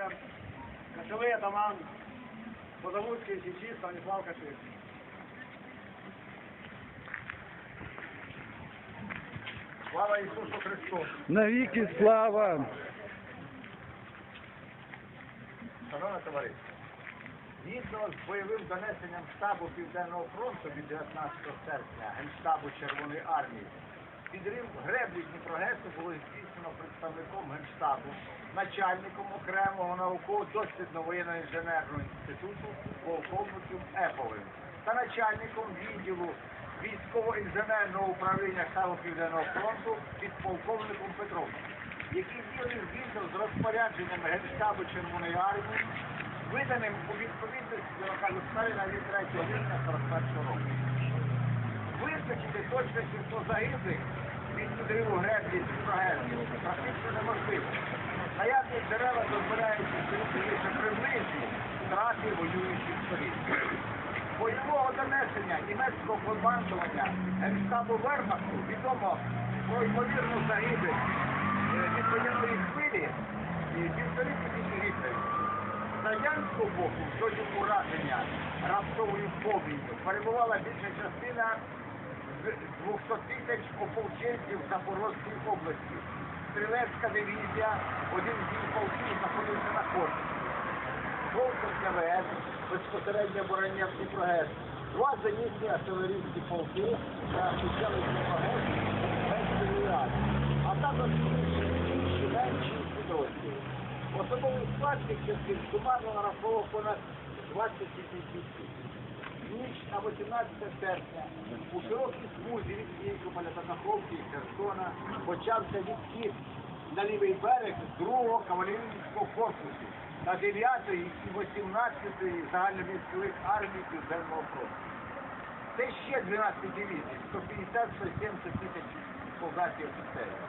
офіцер, кошовий атаман Позаводської січі Станіслав Каширський. Слава Ісусу Христу! Навіки слава! Шановне товариство, згідно з бойовим донесенням штабу Південного фронту від 19 серпня Генштабу Червоної армії, підрив греблі Дніпрогесу було здійснено представником Генштабу, начальником окремого науково-дослідного воєнно-інженерного інституту полковником Еповим та начальником відділу військово-інженерного управління штабу Південного фронту підполковником Петровським, які діяли згідно з розпорядженнями Генштабу Червоної армії, виданим у відповідності до Сталіна від 3 липня 41 року. Визначити точне число загиблих від підриву греблі Дніпрогесу практично неможливо. Наявні джерела дозволяють лише приблизні втрати воюючих сторін. Бойового донесення німецького командування Генштабу Вермахту відомо про ймовірну загибель е, від водяної хвилі і півтори тисячі гітлерів. З радянського боку в зоні ураження раптовою повінню перебувала більша частина 200 тисяч ополченців Запорозької області. Стрілецька дивізія, один з їх полків знаходився на Корпусі. Полком КВС, безпосередньо обороння Дніпрогес. Два зенітні артилерійські полки та офіцери Дніпрогес, ради. А також інші менші підрозділи. Особовий склад частин сумарно нараховував понад 20 тисяч. Ніч на 18 серпня у широкій смузі від Нікополя та Каховки і Херсона почався відхід на лівий берег з 2-го кавалерійського корпусу та 9-ї і 18-ї загальновійськових армій Південного фронту. Це ще 12 дивізій, 150-170 тисяч солдатів офіцерів.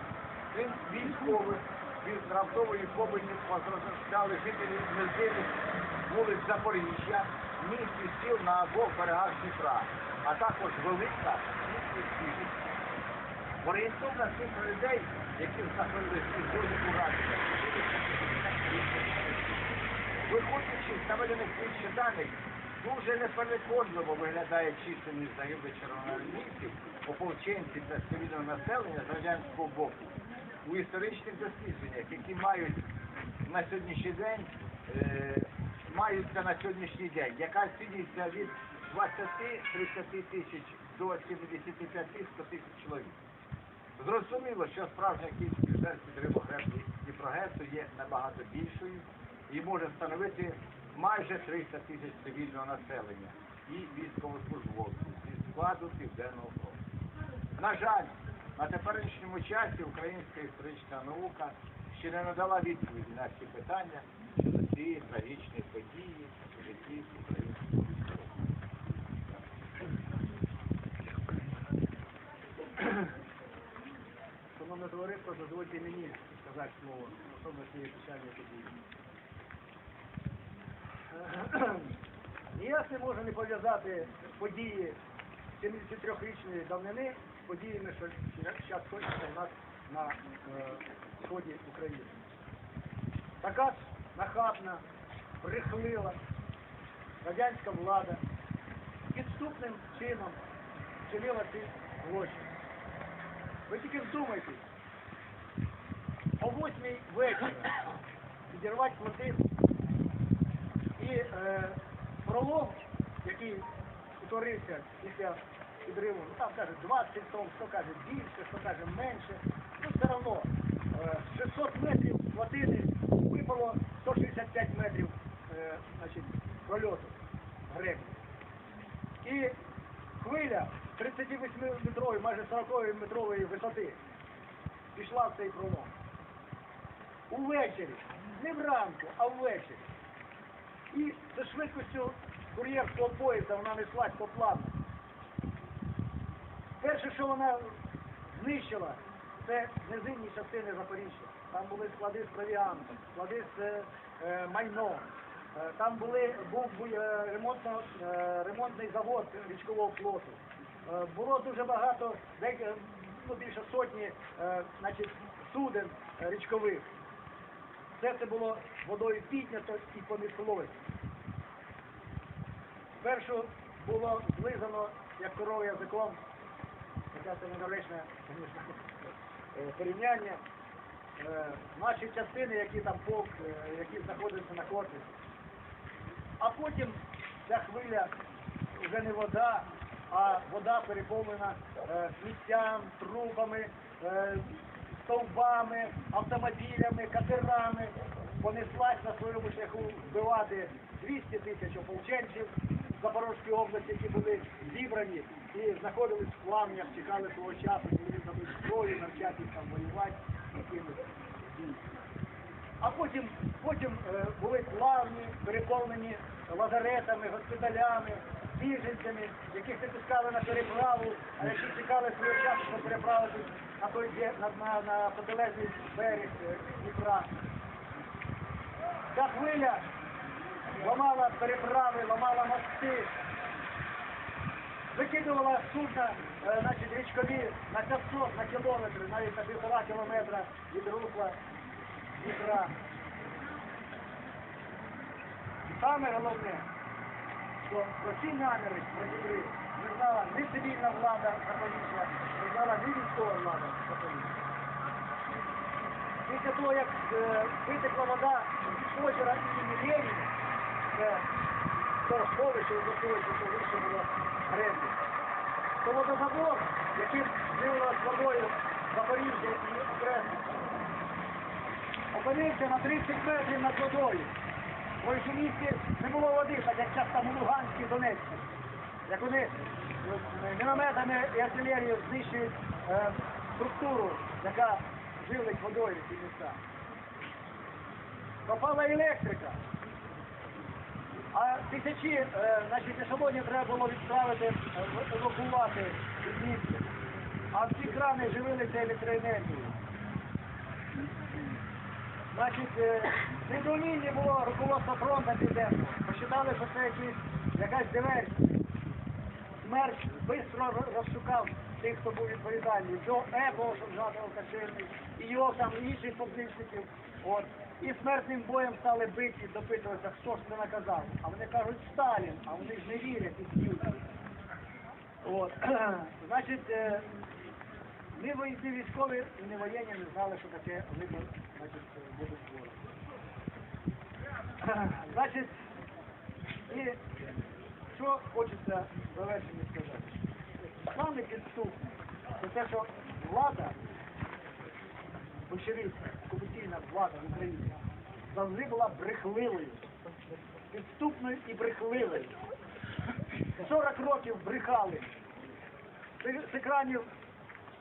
Крім військових, від раптової побиті постраждали жителі низинних вулиць Запоріжжя, і сіл на обох берегах Дніпра, а також велика кількість біженців. Орієнтовна цифра людей, які знаходилися в зоні ураження, виходячи з наведених вище даних, дуже непереконливо виглядає чисельність загиблих червоноармійців, ополченців та цивільного населення з радянського боку у історичних дослідженнях, які мають на сьогоднішній день е, маються на сьогоднішній день, яка ціниться від 20-30 тисяч до 75-100 тисяч чоловік. Зрозуміло, що справжня кількість жертв греблі Дніпрогесу є набагато більшою і може становити майже 300 тисяч цивільного населення і військовослужбовців зі складу Південного фронту. На жаль, на теперішньому часі українська історична наука ще не надала відповіді на ці питання цієї трагічної події у житті військового. Шановне товариство, дозвольте мені сказати слово стосовно цієї печальної події. Ніяк не може не пов'язати події 73-річної давнини з подіями, що зараз точно у нас на е, сході України. Така нахабна, брехлива радянська влада підступним чином вчинила ці злочини. Ви тільки вдумайтесь, о восьмій вечора підірвати плотину і е, пролом, який утворився після підриву, ну там каже 20 тонн, хто каже більше, хто каже менше, ну все одно е, 600 метрів плотини випало 165 метрів е, прольоту греблі. І хвиля 38-метрової, майже 40-метрової висоти пішла в цей пролом. Увечері, не вранку, а ввечері. І за швидкістю кур'єрського поїзда вона неслась по плану. Перше, що вона знищила, це низинні частини Запоріжжя. Там були склади з провіантом, склади з е, е, майном. Е, Там були, був бу- е, е, ремонтний завод річкового флоту. Е, Було дуже багато, деякі, ну, більше сотні е, значить, суден е, річкових. Все це було водою піднято і понеслось. Спершу було злизано, як корова язиком, хоча це недоречне, е, порівняння. Е, Наші частини, які там полк, е, які знаходяться на корпусі. А потім ця хвиля вже не вода, а вода переповнена е, сміттям, трупами, е, стовбами, автомобілями, катерами. Понеслась на своєму шляху вбивати 200 тисяч ополченців в Запорозькій області, які були зібрані і знаходились в плам'ях, чекали свого часу, коли дадуть зброю, навчати їх там воювати. А потім, потім е, були плавні, переповнені лазаретами, госпіталями, біженцями, яких не пускали на переправу, а які чекали свого часу, щоб переправитись на той на, на, на протилежний берег е, Дніпра. Ця хвиля ламала переправи, ламала мости, викидувала судна, е, значить, річкові на 500, на кілометри, навіть на півтора кілометра від русла Дніпра. І саме головне, що про ці наміри про Дніпри не знала ні цивільна влада Запоріжжя, не знала ні військова влада Запоріжжя. Після того, як е, витекла вода з озера імені Леніна, це то сховище, водосховище, що вище було греблі, то водозабор, яким зливалась водою Запоріжжя і окресності, опинився на 30 метрів над водою. Бо в місті не було води, так як зараз там у Луганській, Донецькій. Як вони е, мінометами і артилерією знищують е, структуру, яка живить водою ці міста. Попала електрика. А тисячі, е, значить, ешелонів треба було відправити, е, евакувати від міста. А всі крани живилися електроенергією. Значить, е, в недоумінні було руководство фронту південного. Посчитали, що це якісь, якась диверсія. Смерч швидко розшукав тих, хто був відповідальний. Джо Ебо, що згадував Качельний, і його там інших поплічників. І смертним боєм стали биті, допитуватися, хто ж це наказав. А вони кажуть, Сталін, а вони ж не вірять і сміються. От. Значить, е, ні вої- військові, і не воєнні не знали, що таке вибір, значить, водотвору. Значить, і що хочеться в завершенні сказати. Саме підступне, це те, що влада, большевицька, окупаційна влада в Україні, завжди була брехливою, підступною і брехливою. 40 років брехали з екранів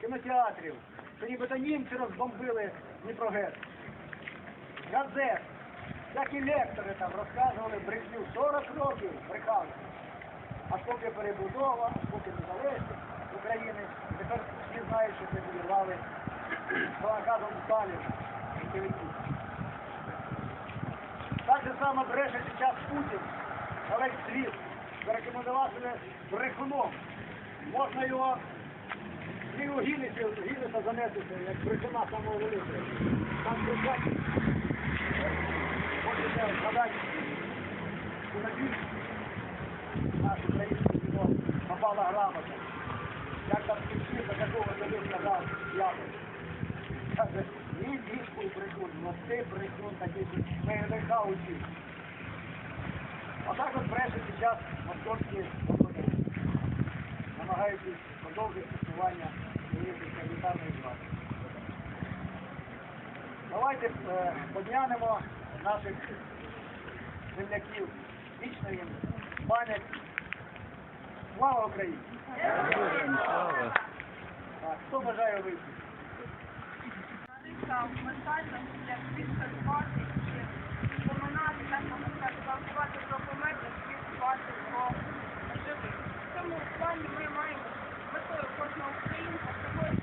кінотеатрів, що нібито німці розбомбили Дніпрогес. Газет, всякі лектори там розказували брехню. 40 років брехали. А поки перебудова, а поки незалежність України, тепер всі знають, що це відірвали Сталіна. большевиків. Так же само бреше зараз Путін, весь світ, зарекомендував себе брехуном. Можна його і у Гіннеса занесити, як брехуна самого великого. Там кричать, можете згадати, що на більш наш український кіно попала грамота. Як там кінці, за такого тобі сказав Яковлев. Каже, ні дійсно брехун, но ти брехун такий, учив. А так от бреше зараз московські оборони, намагаючись продовжити існування своєї тоталітарної влади. Давайте е, поднянемо наших земляків, вічно їм пам'ять. Слава Україні! Слава. Так, хто бажає вийти? Марика ментально як відкривати і поминати, так можна сказати, голосувати про померлих, відкривати про живих. В цьому плані ми маємо метою кожного українця сьогодні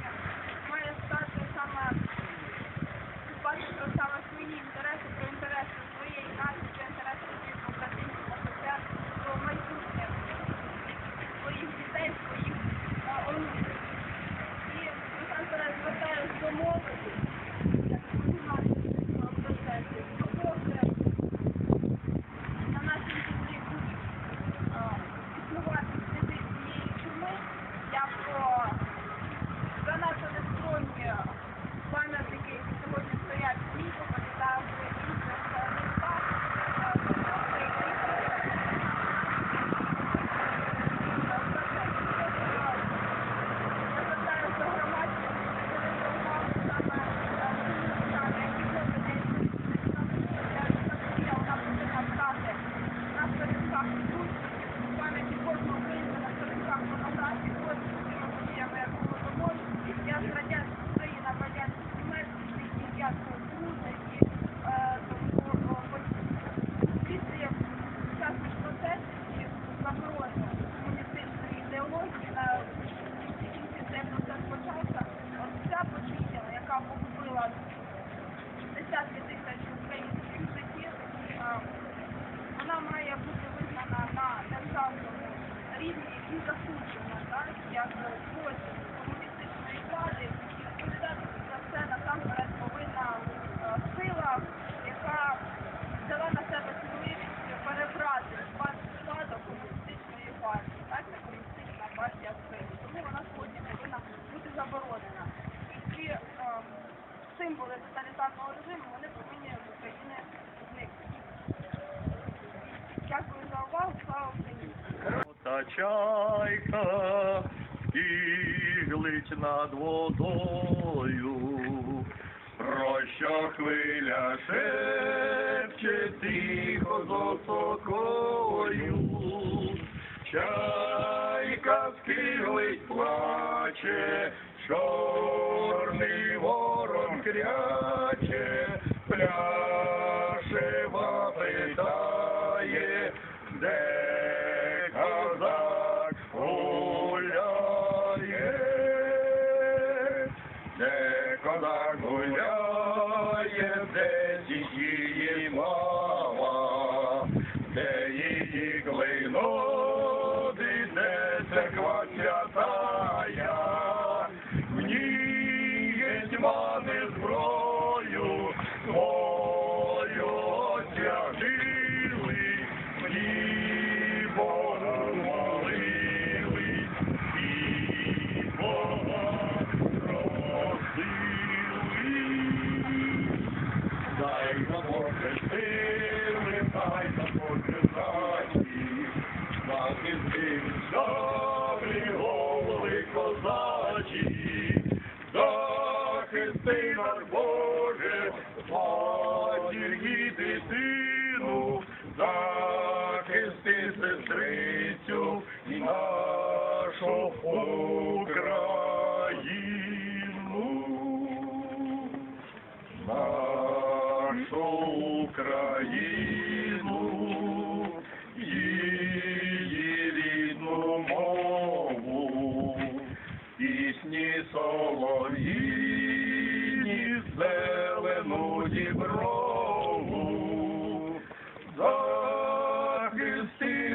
чайка іглить над водою, про що хвиля шепче тихо з осокою. Чайка скиглить плаче, чорний ворон кряче, пляшева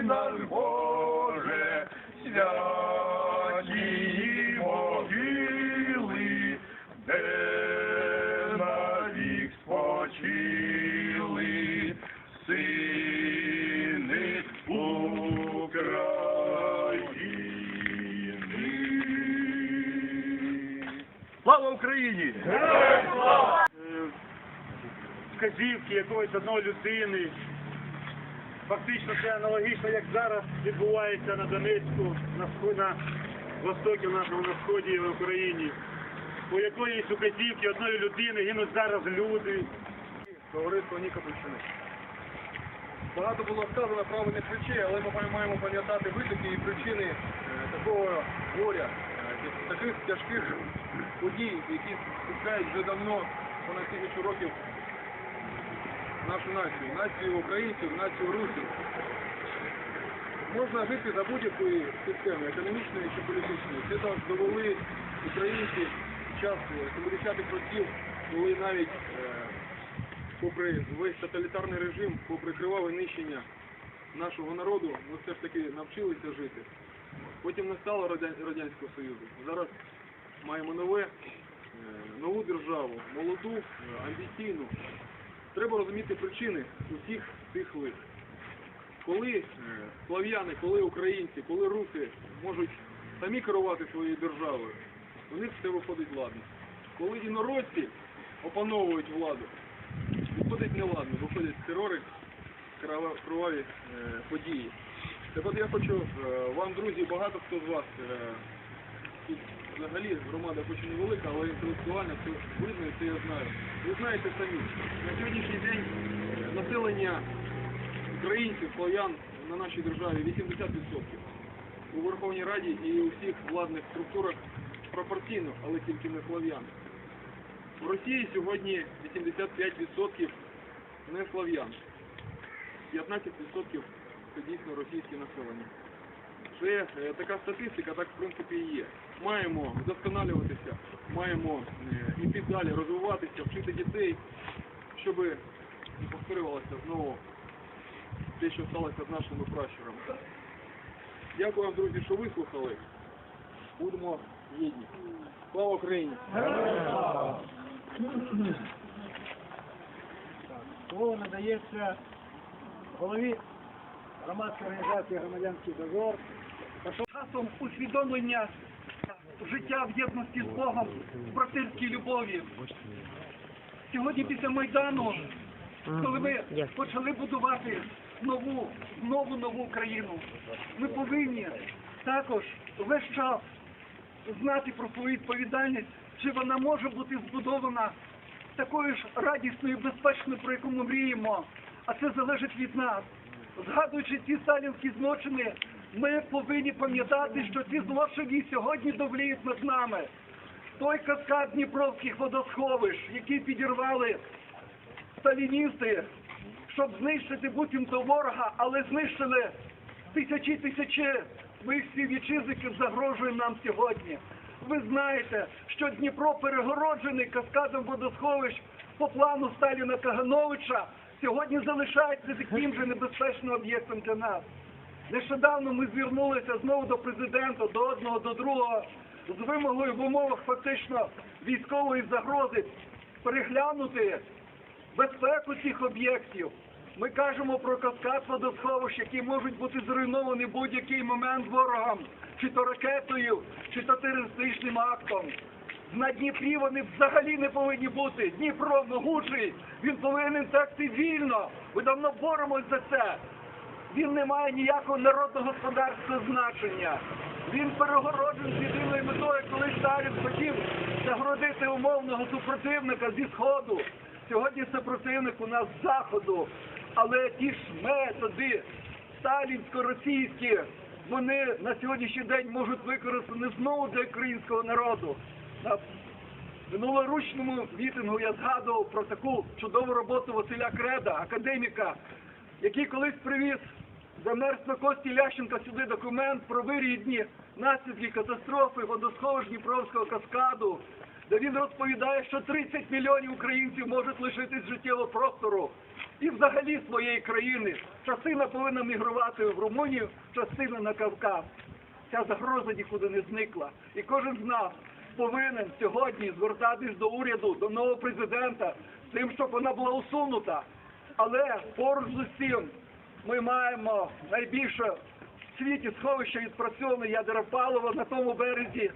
нас, Боже, святі могили, де навік спочили сини України. Слава Україні! Героям слава! вказівки якоїсь одної людини. Фактично це аналогічно, як зараз відбувається на Донецьку, на на востокі нашому на сході в Україні. У якоїсь указівки одної людини гинуть зараз люди. Товариство Нікопольщини. Багато було сказано правильних речей, але ми маємо пам'ятати витоки і причини е, такого горя, е, таких тяжких подій, які спускають вже давно, понад тисячу років, нашу націю, націю українців, націю русів. Можна жити за будь-якої системи, економічної чи політичної. Це так довели українці під час 70-х років, коли навіть е, попри весь тоталітарний режим, попри криваве нищення нашого народу, ми все ж таки навчилися жити. Потім не стало Радянського Союзу. Зараз маємо нове, е, нову державу, молоду, е, амбіційну. Треба розуміти причини усіх цих лих. Коли е, слав'яни, коли українці, коли руси можуть самі керувати своєю державою, у них все виходить ладно. Коли інородці опановують владу, виходить неладно, виходять терори, кроваві е, події. Так от я хочу е, вам, друзі, багато хто з вас е, тут взагалі громада хоч і невелика, але інтелектуальна, це видно, і це я знаю. Ви знаєте самі, на сьогоднішній день е, населення українців, слав'ян на нашій державі 80%. У Верховній Раді і у всіх владних структурах пропорційно, але тільки не слав'ян. В Росії сьогодні 85% не слав'ян. 15% це дійсно російське населення. Це е, така статистика, так в принципі і є. Маємо вдосконалюватися, маємо е, іти далі, розвиватися, вчити дітей, щоб не повторювалося знову те, що сталося з нашими пращурами. Дякую вам, друзі, що вислухали. Будемо єдні. Слава Україні! Слово надається голові громадської організації громадянський дозор. Часом усвідомлення життя в єдності з Богом, в братерській любові. Сьогодні після Майдану, коли ми почали будувати нову, нову нову країну, ми повинні також весь час знати про свою відповідальність, чи вона може бути збудована такою ж радісною, безпечною, про яку ми мріємо, а це залежить від нас. Згадуючи ці сталінські злочини, ми повинні пам'ятати, що ці злочини сьогодні довліють над нами. Той каскад Дніпровських водосховищ, який підірвали сталіністи, щоб знищити буцімто ворога, але знищили тисячі тисячі своїх співвітчизників загрожує нам сьогодні. Ви знаєте, що Дніпро перегороджений каскадом водосховищ по плану Сталіна Кагановича сьогодні залишається таким же небезпечним об'єктом для нас. Нещодавно ми звернулися знову до президента, до одного, до другого, з вимогою в умовах фактично військової загрози переглянути безпеку цих об'єктів. Ми кажемо про каскад водосховищ, які можуть бути зруйновані будь-який момент ворогом, чи то ракетою, чи то терористичним актом. На Дніпрі вони взагалі не повинні бути. Дніпро могучий, він повинен текти вільно. Ми давно боремось за це. Він не має ніякого народно-господарського значення. Він перегороджений з єдиною метою, коли Сталін хотів загородити умовного супротивника зі сходу. Сьогодні супротивник у нас з заходу. Але ті ж методи сталінсько-російські, вони на сьогоднішній день можуть використані знову для українського народу. На минулоручному мітингу я згадував про таку чудову роботу Василя Креда, академіка, який колись привіз замерзло Кості Лященка сюди документ про вирідні наслідки катастрофи водосховищ Дніпровського каскаду, де він розповідає, що 30 мільйонів українців можуть лишитись життєвого простору і взагалі своєї країни. Частина повинна мігрувати в Румунію, частина на Кавказ. Ця загроза нікуди не зникла. І кожен з нас повинен сьогодні звертатись до уряду, до нового президента, з тим, щоб вона була усунута. Але поруч з усім ми маємо найбільше в світі сховище відпрацьоване ядеропаливо на тому березі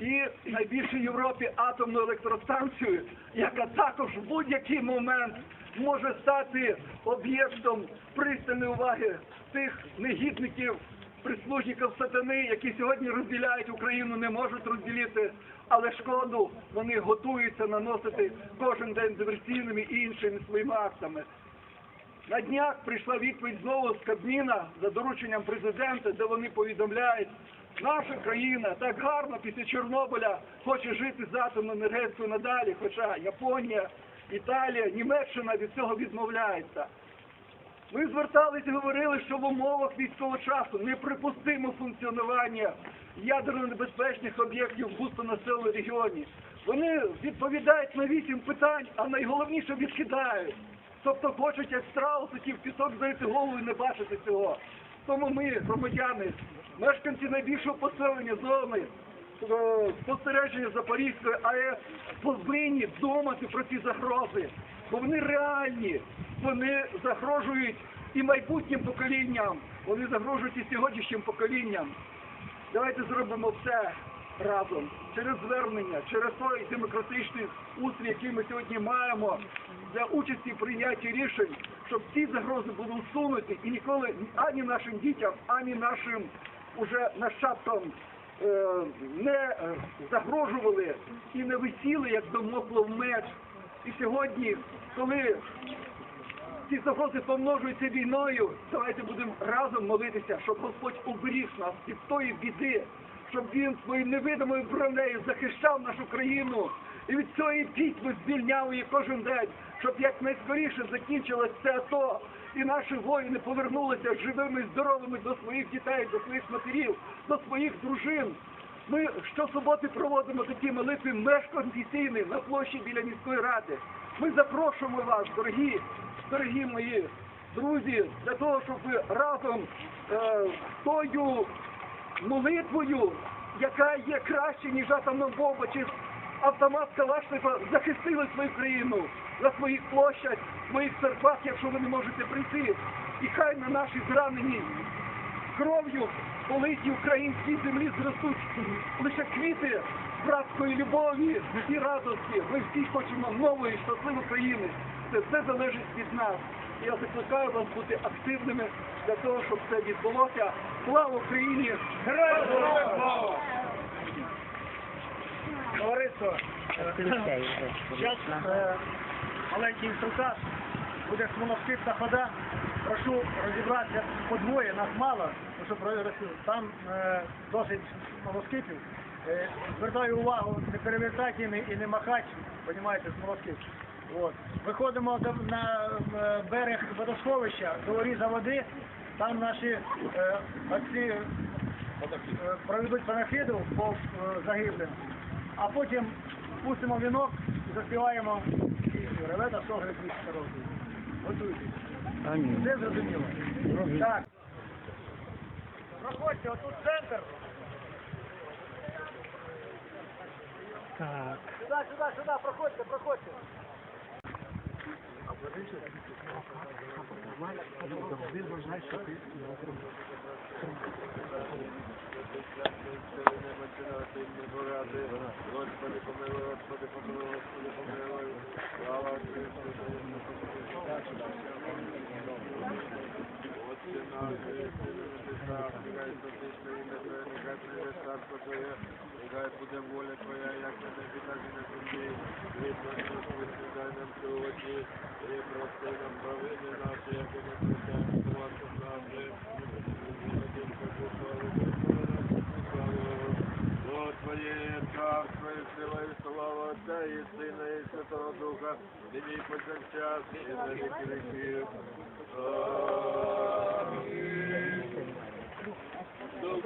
і найбільше в Європі атомну електростанцію, яка також в будь-який момент може стати об'єктом пристальної уваги тих негідників, прислужників сатани, які сьогодні розділяють Україну, не можуть розділити, але шкоду вони готуються наносити кожен день диверсійними і іншими своїми актами. На днях прийшла відповідь знову з Кабміна за дорученням президента, де вони повідомляють, наша країна так гарно після Чорнобиля хоче жити з атомною енергетикою надалі, хоча Японія, Італія, Німеччина від цього відмовляється. Ми зверталися і говорили, що в умовах військового часу неприпустимо функціонування ядерно небезпечних об'єктів в густонаселеному регіоні. Вони відповідають на вісім питань, а найголовніше відкидають. Тобто хочуть як страус ті в пісок зайти голову і не бачити цього. Тому ми, громадяни, мешканці найбільшого поселення зони е, спостереження Запорізької АЕС повинні думати про ці загрози, бо вони реальні, вони загрожують і майбутнім поколінням, вони загрожують і сьогоднішнім поколінням. Давайте зробимо все разом через звернення, через той демократичний устрій, який ми сьогодні маємо для участі в прийнятті рішень, щоб ці загрози були усунуті і ніколи ані нашим дітям, ані нашим уже нащадкам е, не е, загрожували і не висіли, як домоклов меч. І сьогодні, коли ці загрози помножуються війною, давайте будемо разом молитися, щоб Господь уберіг нас від тої біди, щоб він своєю невидимою бронею захищав нашу країну і від цієї пітьми звільняв її кожен день, щоб якнайскоріше закінчилось це АТО, і наші воїни повернулися живими і здоровими до своїх дітей, до своїх матерів, до своїх дружин. Ми щосуботи проводимо такі молитви межконфесійні на площі біля міської ради. Ми запрошуємо вас, дорогі, дорогі мої друзі, для того, щоб ви разом е, тою молитвою, яка є краще, ніж атомна бомба, чи автомат Калашникова, захистили свою країну на своїх площах, своїх церквах, якщо ви не можете прийти. І хай на нашій зраненій кров'ю политій українській землі зростуть лише квіти братської любові і радості. Ми всі хочемо нової, щасливої країни. Це все залежить від нас. Я закликаю вас бути активними для того, щоб це відбулося. Слава Україні! Героям слава! Товариство, зараз маленький інструктаж, буде смолоскипна хода. Прошу розібратися по двоє, нас мало, тому що про- там е, досить смолоскипів. Е, звертаю увагу, не перевертати і не, і махати, розумієте, смолоскип. Виходимо на е, берег водосховища, до оріза води, там наші е, отці е, проведуть панафіду по е, загиблим, а потім пустимо вінок і заспіваємо Ревета Согри Крісти Розу. Готуйтесь. Амінь. Все зрозуміло? Так. Проходьте, отут центр. Так. Сюди, сюди, сюди, проходьте, проходьте. Господи, помилуй, Господи, помилуй, Господи, помилуй. Слава Христу, Отче наш, єси на небесах, нехай святиться ім'я Твоє, нехай прийде царство Твоє, нехай буде воля Твоя, як на небі, так і на землі. Хліб наш насущний дай нам сьогодні, і прости нам провини наші, як і ми прощаємо винуватцям нашим. Твоє царство і сила і слава Отця і Сина і Святого Духа, нині повсякчас, і на віки віків. Амінь.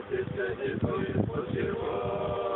десять сині Твої спочивають,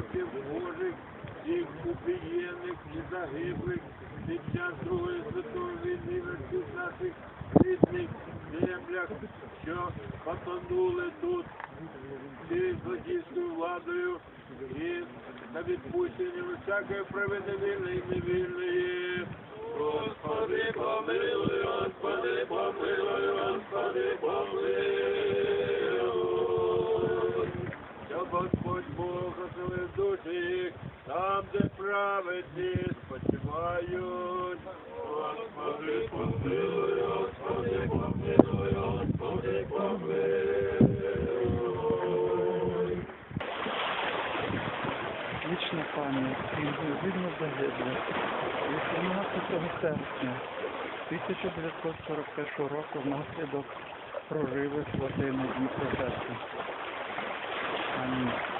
спочилих Божих, всіх убієних і загиблих під час Другої святої війни на всіх наших рідних землях, що потонули тут під злодійською владою і на відпущенням всякої провини вільної і невільної. Господи, помилуй, Господи, помилуй, Господи, помилуй. Щоб Господь Бог їх, там, де праведні спочивають. Господи, помилуй, Господи, помилуй, Господи, помилуй. Вічна пам'ять інклюзивно загиблих. 18 серпня 1941 року внаслідок прориви сватини Дніпрожерці. Амінь.